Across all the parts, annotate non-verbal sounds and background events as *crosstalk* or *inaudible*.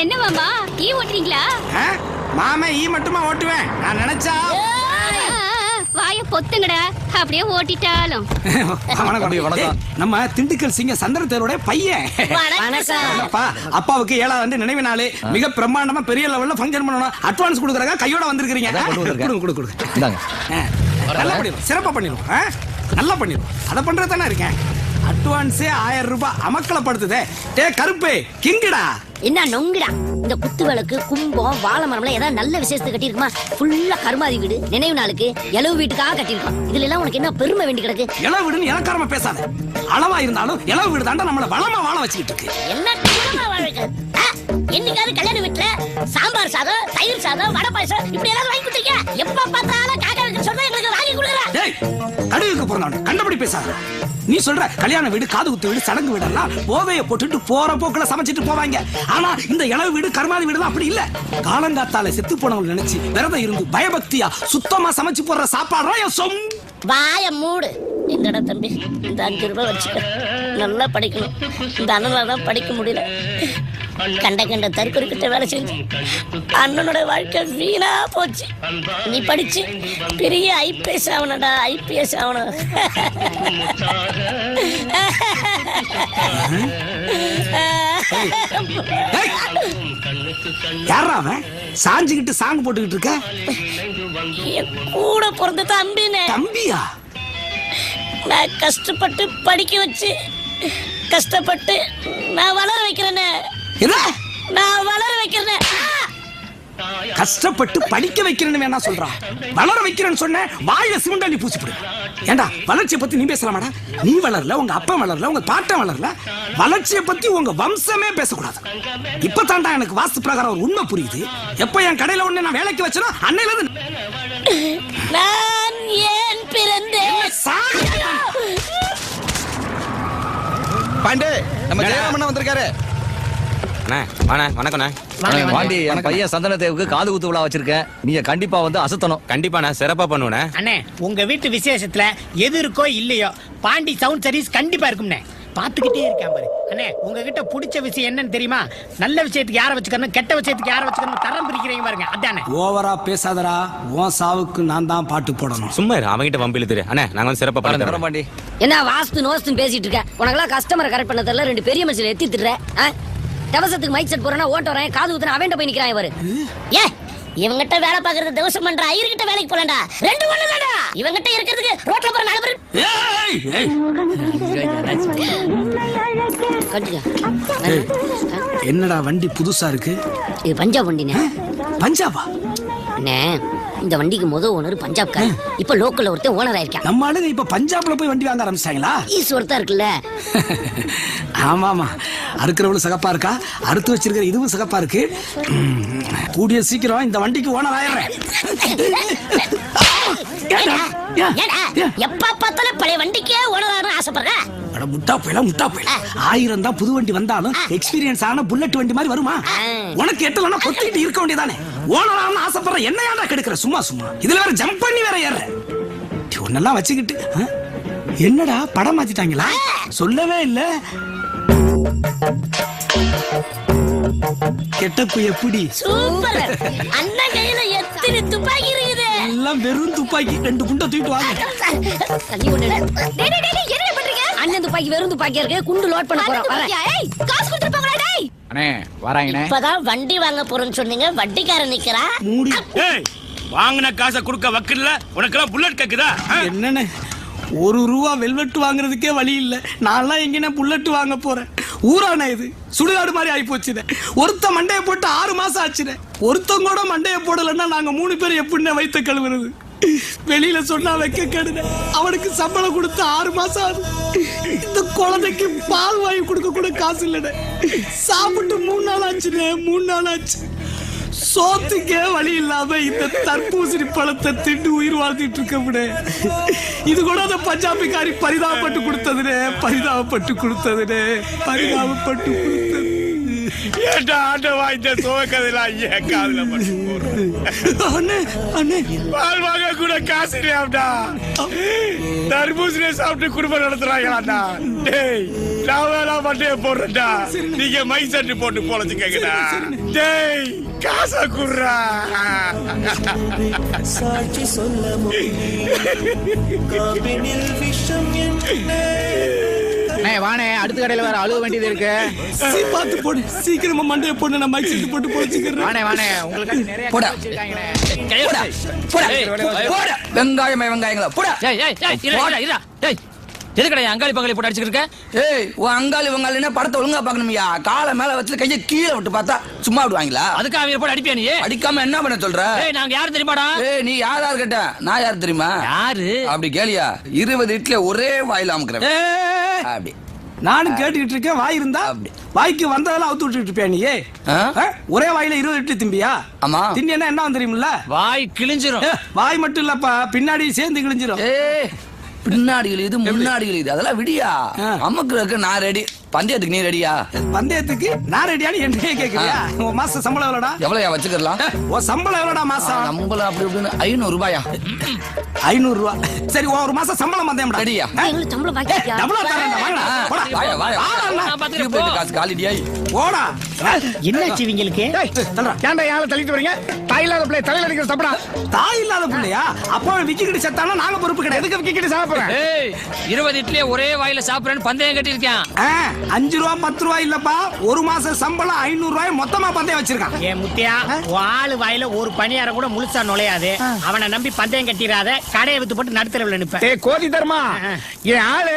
என்ன மாமா? ஈ ஓட்டுறீங்களா? ஆ? மாமே ஈ மட்டுமா ஓட்டுவேன். நான் நினைச்சா வாய பொத்துங்கடா. அப்படியே ஓட்டிட்டாலும். *laughs* வணக்கம். நம்ம திண்டுக்கல் சிங்க சந்திரத்தேரோட பையன். வணக்கம். என்னப்பா, அப்பாவுக்கு ஏழாவது நினைவு நாள். மிக பிரம்மாண்டமா பெரிய லெவல்ல ஃபங்க்ஷன் பண்ணணும். அட்வான்ஸ் கொடுக்குறாங்க கையோட வந்திருக்கேன். கொடுங்க கொடுங்க நல்லா பண்ணிடுவோம் சிறப்பா பண்ணிடுவோம் ஆ? நல்லா பண்ணிடுவோம் அதை பண்றது தானே இருக்கேன் அட்வான்ஸே ஆயிரம் ரூபாய் அமக்கலப்படுத்துதே. டே கருப்பு கிங்குடா. என்ன நொங்குடா? இந்த குத்து விளக்கு கும்பம் வாழை மரம்லாம் ஏதாவது நல்ல விசேஷத்துக்கு கட்டியிருக்குமா? ஃபுல்லா கருமாதி வீடு நினைவு நாளுக்கு எலவு வீட்டுக்காக கட்டியிருக்கோம் இதுல எல்லாம் உனக்கு என்ன பெருமை வேண்டி கிடக்கு? இளவு வீடுன்னு இலக்காரமா பேசாத. அளவா இருந்தாலும் இளவு வீடு தாண்டா நம்மள வளமா வாழ வச்சுக்கிட்டு இருக்கு. என்ன வாழ்க்கை? ஆ, என்னைக்காவது கல்யாண வீட்டுல சாம்பார் சாதம் தயிர் சாதம் வடை பாயசம் இப்படி ஏதாவது வாங்கி கொடுத்தீங்க எப்ப பார்த்தாலும் கொடுக்குற டேய் கடுகுக்கு பிறந்தவன் கண்டபடி பேசாத. நீ சொல்ற கல்யாண வீடு காது குத்து வீடு சடங்கு வீடெல்லாம் போதைய போட்டுட்டு போற போக்குல சமைச்சிட்டு போவாங்க. ஆனா இந்த இளவு வீடு கருமாதி வீடு அப்படி இல்ல. காலங்காத்தால செத்து போனவங்க நினைச்சு விரதம் இருந்து பயபக்தியா சுத்தமா சமைச்சு போடுற சாப்பாடு என் சொம் வாய மூடு. எங்கடா தம்பி இந்த அஞ்சு ரூபாய் வச்சுக்க. நல்லா படிக்கணும். இந்த அண்ணனால தான் படிக்க முடியல. கண்ட கண்ட தற்கொலை கிட்ட வேலை செஞ்சு. அண்ணனோட வாழ்க்கை வீணா போச்சு. நீ படிச்சு பெரிய ஐபிஎஸ் ஆகணும்டா ஐபிஎஸ் ஆகணும் அவன்? சாஞ்சுக்கிட்டு சாங் போட்டுக்கிட்டு இருக்க? கூட பிறந்த தம்பினே தம்பியா? நான் கஷ்டப்பட்டு படிக்க வச்சு கஷ்டப்பட்டு நான் வளர வைக்கிறேனே. என்ன? நான் வளர வைக்கிறேனே. ஆ! கஷ்டப்பட்டு படிக்க வைக்கிறேன்னு வேணா சொல்றான் வளர வைக்கிறேன்னு சொன்ன வாயில சிமெண்டாலி பூசிப்பிடு. ஏண்டா வளர்ச்சியை பத்தி நீ பேசலாமாடா? நீ வளரல உங்க அப்பா வளரல உங்க பாட்டன் வளரல. வளர்ச்சியை பத்தி உங்க வம்சமே பேசக்கூடாது. இப்ப தாண்டா எனக்கு வாஸ்து பிரகாரம் ஒரு உண்மை புரியுது. எப்ப என் கடையில ஒண்ணு நான் வேலைக்கு வச்சனோ அன்னையில இருந்து நான் ஏன் பாண்டே நம்ம ஜெயராமண்ணா வந்திருக்காரு. அண்ணா வாண்ணே வணக்கண்ணே பாண்டி என் பையன் சந்தனத்தேவுக்கு காது குத்து விழா வச்சிருக்கேன். நீங்க கண்டிப்பா வந்து அசத்தணும். கண்டிப்பாண்ணே சிறப்பா பண்ணுவேண்ணே. அண்ணே உங்க வீட்டு விசேஷத்துல எது இருக்கோ இல்லையோ பாண்டி சவுண்ட் சர்வீஸ் கண்டிப்பா இருக்கும்ண்ணே. பாத்துக்கிட்டே இருக்கேன் பாரு. அண்ணே உங்ககிட்ட பிடிச்ச விஷயம் என்னன்னு தெரியுமா? நல்ல விஷயத்துக்கு யாரை வச்சுக்கணும் கெட்ட விஷயத்துக்கு யாரை வச்சுக்கணும் தரம் பிரிக்கிறீங்க பாருங்க. அதானே? ஓவரா பேசாதடா. உன் சாவுக்கு நான் தான் பாட்டு போடணும். சும்மா இரு அவன்கிட்ட வம்பில் திரு. அண்ணே நாங்க வந்து சிறப்பா தரோம் பாண்டி. என்ன வாஸ்து நோஸ்துன்னு பேசிட்டு இருக்க. உனக்கெல்லாம் கஸ்டமரை கரெக்ட் பண்ண தெரியல ரெண்டு பெரிய மனுஷன் எத்தி திட்டுற? தவசத்துக்கு மைக் செட் போறேன்னா ஓட்ட வரேன் காது ஊத்துன அவன்கிட்ட போய் நிக்கிறான் இவரு. ஏ இவங்கிட்ட வேலை பாக்குறது தவசம் பண்ற. ஐயர்கிட்ட வேலைக்கு போலண்டா ரெண்டு ஒண்ணு தானடா இவங்கிட்ட இருக்கிறதுக்கு ரோட்ல போற நாலு பேர் என்னடா வண்டி புதுசா இருக்கு? இது பஞ்சாப் வண்டினே பஞ்சாபா? அண்ணே இந்த வண்டிக்கு முத ஓனர் பஞ்சாப்கார் இப்ப லோக்கல்ல ஒருத்தன் ஓனர் ஆயிருக்கான். நம்ம ஆளுங்க இப்ப பஞ்சாப்ல போய் வண்டி வாங்க ஆரம்பிச்சிட்டாங்களா? ஈஸ்வரத்தா இருக்குல்ல. ஆமா ஆமா அறுக்கிறவளும் சகப்பா இருக்கா? அறுத்து வச்சிருக்கிற இதுவும் சகப்பா இருக்கு. கூடிய சீக்கிரம் இந்த வண்டிக்கு ஓனர் ஆயிடுறேன். எப்ப பார்த்தாலும் பழைய வண்டிக்கே ஓனர் ஆகணும்னு ஆசைப்படுற? அட முட்டா போயில முட்டா போயில. ஆயிரம் தான் புது வண்டி வந்தாலும் எக்ஸ்பீரியன்ஸ் ஆன புல்லட் வண்டி மாதிரி வருமா. உனக்கு எட்டலன்னா கொத்திட்டு இருக்க வேண்டியதானே? ஓனர் ஆகணும் ஆசைப்படுற என்ன ஏன்டா கெடுக்கிற? சும்மா சும்மா. இதுல வேற ஜம்ப் பண்ணி வேற ஏற ஒன்னெல்லாம் வச்சுக்கிட்டு? என்னடா படம் மாத்திட்டாங்களா? சொல்லவே இல்ல. கெட்டப்பு எப்படி சூப்பர். அண்ணன் கையில எத்தனை துப்பாக்கி இருக்குது? எல்லாம் வெறும் துப்பாக்கி. ரெண்டு குண்டை தூக்கிட்டு வாங்க. தண்ணி கொண்டு. டேய், டேய், டேய், என்ன பண்றீங்க? அண்ணன் துப்பாக்கி வெறும் துப்பாக்கியா இருக்கு? குண்டு லோட் பண்ண போறோம். வரேன். ஏய் காசு கொடுத்துட்டு போங்கடா டேய்? அண்ணே வராங்கண்ணே. இப்பதான் வண்டி வாங்க போறேன்னு சொன்னீங்க. வட்டிக்காரன் நிக்கிறா? மூடி. ஏய் வாங்கின காசை கொடுக்க வக்கில்ல உனக்கெல்லாம் புல்லட் கேக்குதா? என்னண்ணே? ஒரு ரூபா வெல்வெட் வாங்குறதுக்கே வழி இல்ல. நான்லாம் எங்கேனா புல்லட் வாங்க போறேன்? ஊரான இது. சுடுகாடு மாதிரி ஆகி போச்சுதே ஒருத்த மண்டையை போட்டு ஆறு மாசம் ஆச்சுனே. ஒருத்தங்க கூட மண்டையை போடலைன்னா நாங்க மூணு பேர் எப்படின்னு வைத்த கழுவுறது? வெளியில சொன்னா வைக்க கெடுத அவனுக்கு சம்பளம் கொடுத்து ஆறு மாசம் ஆகுது. இந்த குழந்தைக்கு பால் வாங்கி கொடுக்க கூட காசு இல்லைண்ணே சாப்பிட்டு மூணு நாள் ஆச்சுனே மூணு நாள் ஆச்சு. சோத்துக்கே வழி இல்லாம இந்த தர்பூசணி பழத்தை திண்டு உயிர் வாழ்ந்துட்டு இருக்க இது கூட அந்த பஞ்சாபிக்காரி பரிதாபப்பட்டு கொடுத்ததுனே பரிதாபப்பட்டு கொடுத்ததுனே பரிதாபப்பட்டு கொடுத்தது. ஏன்டா ஆண்டவா இந்த சோகதையெல்லாம் ஏன் காதுல மட்டும்? அண்ணே அண்ணே. பால் வாங்க கூட காசு இல்லையாம்டா. தர்பூசணியை சாப்பிட்டு குடும்பம் நடத்துறாங்களாடா டேய் நான் வேணா மண்டைய போடுறேன்டா. நீங்க மை சட்டு போட்டு பொழைச்சுக்கங்கடா டேய் காசை குடுறா வானே அடுத்த கடையில வேற அழுக வேண்டியது இருக்கு சீ பார்த்து போடு சீக்கிரமா மண்டையை போட்டு நான் மைக் செட்டு போட்டு பொழைச்சிக்கிறேன் வானே வானே உங்களுக்கு நிறைய போடா. போடா, போடா, போடா. வெங்காயம் வெங்காயங்களா போடா ஏய் ஏய் ஏய் இரா இரா இரா ஏய் எதுக்கடா அங்காளி பங்காளி போட்டு அடிச்சுக்கிட்டு இருக்க? ஏய் உன் அங்காளி வங்காளின்னா படத்தை ஒழுங்கா பார்க்கணும்யா? காலை மேல வச்சு கையை கீழே விட்டு பார்த்தா சும்மா விடுவாங்களா? அதுக்கு அவங்க போட்டு அடிப்பியா நீ? அடிக்காம என்ன பண்ண சொல்ற? ஏய் நாங்க யாரும் தெரியுமாடா? ஏய் நீ யாரா இருக்கட்ட? நான் யார் தெரியுமா? யாரு? அப்படி கேளியா? இருபது இட்லி ஒரே வாயில அமுக்குறேன் ஏய், அப்படி. நானும் கேட்டுக்கிட்டு இருக்கேன். வாய் இருந்தா அப்படி. வாய்க்கு வந்ததெல்லாம் அவுத்து விட்டுட்டு இருப்பியா நீ? ஆ? ஆ? ஒரே வாயில இருபது லிட்டர் திம்பியா? ஆமா. திண்டியன்னா என்ன வந்து தெரியுமில்ல? வாய் கிழிஞ்சிரும். வாய் மட்டும் இல்லப்பா. பின்னாடி சேர்ந்து கிழிஞ்சிரும். ஏய் பின்னாடிகள் இது முன்னாடிகள் இது. அதெல்லாம் விடியா. அமுக்குறதுக்கு நான் ரெடி பந்தயத்துக்கு நீ ரெடியா பந்தயத்துக்கு நான் ரெடியானு என்னையே கேக்குறியா? உன் மாச சம்பளம் எவ்வளோடா? எவ்வளோயா வச்சுக்கலாம் உன் சம்பளம் எவ்வளோடா மாசம்? நம்மள அப்படி இப்படின்னு ஐநூறு ரூபாயா? ஐநூறு ரூபா. சரி உன் ஒரு மாசம் சம்பளம் பந்தயம்டா ரெடியா? சம்பளம். காசு காலிடியாய் போடா. என்னாச்சு இவங்களுக்கு. ஏன்டா யாரை தள்ளிட்டு வரீங்க? தாயில்லாத பிள்ளை தலையில அடிக்கிற சப்படா. தாய் இல்லாத பிள்ளையா? அப்பா விக்கிக்கிட்டு செத்தானா நாங்க பொறுப்பு கிடையாது. எதுக்கு விக்கிட்டு சாப்பிடுறேன்? ஏய் இருபது இட்லியே ஒரே வாயில சாப்பிடுறேன்னு பந்தயம் கட்டி இருக்கேன் ஆ, அஞ்சு ரூபா பத்து ரூபா இல்லப்பா. ஒரு மாசம் சம்பளம் ஐநூறு ரூபாய் மொத்தமா பந்தயம் வச்சிருக்கான். ஏன் முத்தியா ஆளு வாயில ஒரு பணியாரம் கூட முழுசா நுழையாது. அவனை நம்பி பந்தயம் கட்டிடாத கடையை வித்து போட்டு நடுத்தரவுல நிப்பேன் ஏய் கோதி தர்மா என் ஆளு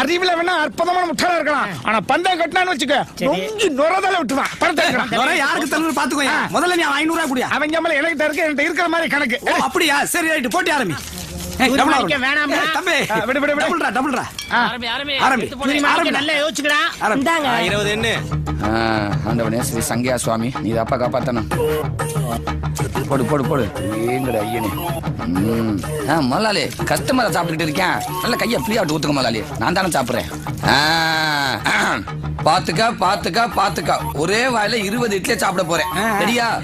அறிவுல வேணா அற்புதமான முட்டாளா இருக்கலாம். ஆனா பந்தயம் கட்டினான்னு வச்சுக்க சரி. நொங்கி நுரதல விட்டுவான் பணத்தை. நுரை யாருக்கு தருவது பாத்துக்கோ முதல்ல நீ ஐநூறு ரூபாய் குடியா. அவன் ஜம்மல எனக்கு இருக்கு என்கிட்ட இருக்கிற மாதிரி கணக்கு. அப்படியா? சரி ரைட்டு போட்டி ஆரம்பி. ஆண்டவனே ஸ்ரீ சங்கியா சுவாமி. நீ அப்பா காப்பாத்தணும். போடு போடு போடு. ஏங்கட ஐயனே. ம். ஆ முதலாளி கஸ்டமரை சாப்பிட்டுக்கிட்டு இருக்கேன். நல்ல கையை ஃப்ரீயா விட்டு ஊத்துக்க முதலாளி. நான் தானே சாப்பிடுறேன். பாத்துக்க பாத்துக்க பாத்துக்க. ஒரே வாயில இருபது இட்லி சாப்பிட போறேன். சரியா?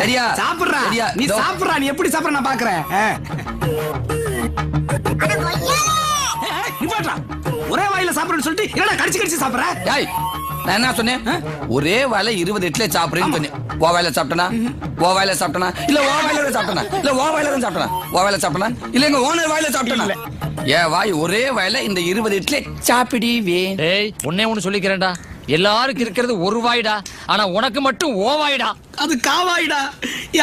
சரியா? சாப்பிடுறா. நீ. சாப்பிடுறா. நீ எப்படி சாப்பிடுற நான் பாக்குறேன். ஒரே வாயில சாப்பிடுறேன்னு சொல்லிட்டு என்னடா கடிச்சு கடிச்சு சாப்பிடுற? ஏய் நான் என்ன சொன்னேன்? ஒரே வாயில இருபது இட்லி சாப்பிடுறேன்னு சொன்னேன். ஓ வாயில சாப்பிட்டனா? ஓ வாயில சாப்பிட்டனா? இல்ல ஓ வாயில தான் சாப்பிட்டனா? இல்ல ஓ வாயில தான் சாப்பிட்டனா? ஓ வாயில சாப்பிட்டனா? இல்ல எங்க ஓனர் வாயில சாப்பிட்டனா? ஏன் வாய் ஒரே வாயில இந்த இருபது இட்லி. சாப்பிடுவே ஏய் ஒன்னே ஒண்ணு சொல்லிக்கிறேன்டா. எல்லாருக்கும் இருக்கிறது ஒரு வாய்டா. ஆனா உனக்கு மட்டும் ஓ வாய்டா. அது காவாயிடா.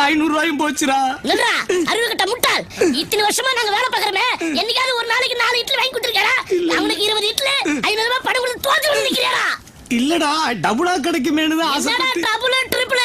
ஐநூறு ரூபாயும் போச்சுடா. நில்றா அறிவு கட்ட முட்டாள். இத்தனை வருஷமா நாங்க வேலை பாக்குறோமே என்னைக்காவது ஒரு நாளைக்கு நாலு இட்லி வாங்கி கொடுத்துருக்கா அவனுக்கு இருபது இட்லி ஐநூறு ரூபாய் பணம் கொடுத்து தோத்து நிக்கிறியாடா இல்லடா டபுளா கிடைக்குமேனு தான் என்னடா ஆசைப்பட்டு. Double triple